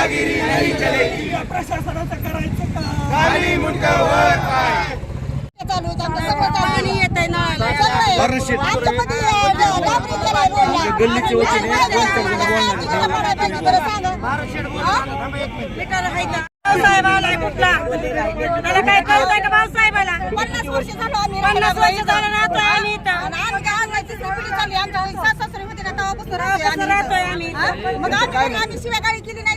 अं, ड- डांबरी केलाय रोडला. बरं सांगा. हा? मीटर आहे का? भाऊसाहेब आलाय कुठला? त्याला काय कळतंय का भाऊसाहेबाला पन्नास वर्ष झालं आम्ही पन्नास वर्ष. झालं राहतोय आम्ही राहतोय आम्ही? मग आम्ही आम्ही शिव्यागाळी केली नाही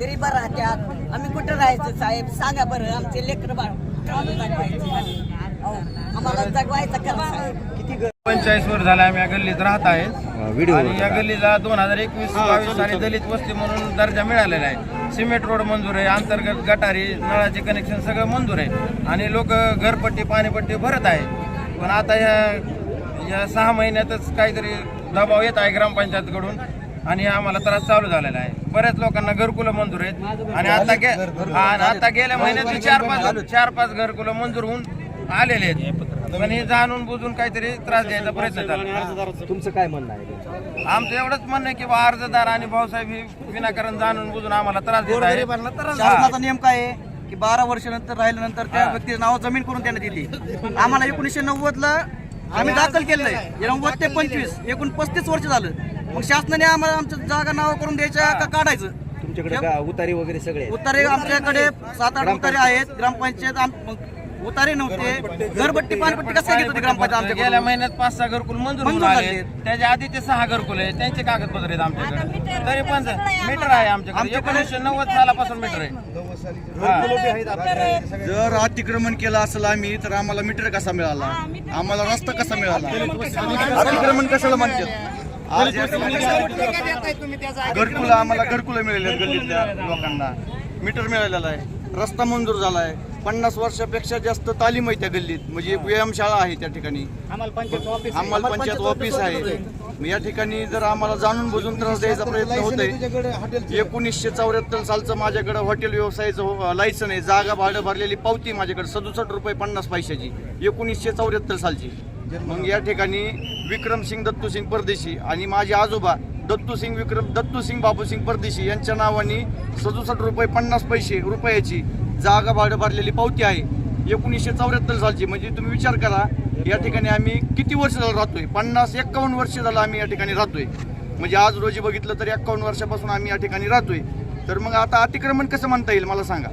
गरीब राहत्यात. आम्ही कुठं राहायचं साहेब? सांगा बरं आमचे लेकर बाळ हो आम्हाला जगवायचं करा साहेब? झाला आम्ही या गल्लीत राहत आहे. आणि या गल्लीला दोन हजार एकवीस बावीस साली दलित वस्ती म्हणून दर्जा मिळालेला आहे. सिमेंट रोड मंजूर आहे अंतर्गत गटारी नळाचे कनेक्शन सगळं मंजूर आहे. आणि लोक घरपट्टी पाणीपट्टी भरत आहे. पण आता या या सहा महिन्यातच काहीतरी दबाव येत आहे ग्रामपंचायतकडून. आणि आम्हाला त्रास चालू झालेला आहे. बऱ्याच लोकांना घरकुलं मंजूर आहेत. आणि आता गे आणि आता गेल्या महिन्यात चार पाच चार पाच घरकुलं मंजूर होऊन आलेले आहेत. पण हे जाणून बुजून काहीतरी त्रास द्यायचा प्रयत्न चालला तुमचं काय म्हणणं आहे? आमचं एवढंच म्हणणं आहे की बा अर्जदार आणि भाऊसाहेब हे विनाकारण जाणून बुजून आम्हाला त्रास देत आहे शासनाचा नियम काय आहे की बारा वर्षानंतर राहिल्यानंतर त्या व्यक्तीचं नाव जमीन करून त्यांना दिली आम्हाला एकोणीसशे नव्वद ला आम्ही दाखल केलंय नव्वद ते पंचवीस एकूण पस्तीस वर्ष झालं. मग शासनाने आम्हाला आमच्या जागा नाव करून द्यायच्या का काढायचं? तुमच्याकडे का उतारी वगैरे सगळे आहेत? उतारे आमच्याकडे सात आठ उतारे आहेत. ग्रामपंचायत आम- मग उतारे नव्हते. घरपट्टी पानपट्टी कसं घेत होती ग्रामपंचायत गेल्या आमच्याकडे महिन्यात पाच सहा घरकुल मंजूर होऊन मंजूर आले झाले. त्याच्या आधी ते सहा घरकुल आहे त्यांचे कागदपत्र आहेत आमच्याकडे. तरी पण मीटर आहे आमच्याकडे. एकोणीसशे नव्वद सालापासून मीटर आहे. जर अतिक्रमण केलं असेल आम्ही तर आम्हाला मीटर कसा मिळाला? आम्हाला रस्ता कसा मिळाला? अतिक्रमण कशाला म्हणतात? आज या ठिकाणी घरकुलं आम्हाला घरकुलं मिळाले गल्लीतल्या लोकांना. मीटर मिळालेलं आहे. रस्ता मंजूर झाला आहे. पन्नास वर्षापेक्षा जास्त तालीम आहे त्या गल्लीत. म्हणजे व्यायामशाळा आहे त्या ठिकाणी. आम्हाला पंचायत ऑफिस आहे. मग या ठिकाणी जर आम्हाला जाणून बुजून त्रास द्यायचा प्रयत्न होतोय. एकोणीसशे चौऱ्याहत्तर सालचं माझ्याकडे हॉटेल व्यवसायाचं लायसन आहे. जागा भाडं भरलेली पावती माझ्याकडे. सदुसष्ट रुपये पन्नास पैशाची. एकोणीसशे चौऱ्याहत्तर सालची. मग या ठिकाणी विक्रमसिंग दत्तूसिंग परदेशी आणि माझे आजोबा दत्तूसिंग विक्रम दत्तूसिंग बाबूसिंग परदेशी यांच्या नावाने सदुसष्ट रुपये पन्नास पैसे रुपयाची जागा भाडं भरलेली पावती आहे. एकोणीसशे चौऱ्याहत्तर सालची. म्हणजे तुम्ही विचार करा या ठिकाणी आम्ही किती वर्ष झालं राहतोय? पन्नास एक्कावन्न वर्ष झालं आम्ही या ठिकाणी राहतोय. म्हणजे आज रोजी बघितलं तर एक्कावन्न वर्षापासून आम्ही या ठिकाणी राहतोय. तर मग आता अतिक्रमण कसं म्हणता येईल? मला सांगा.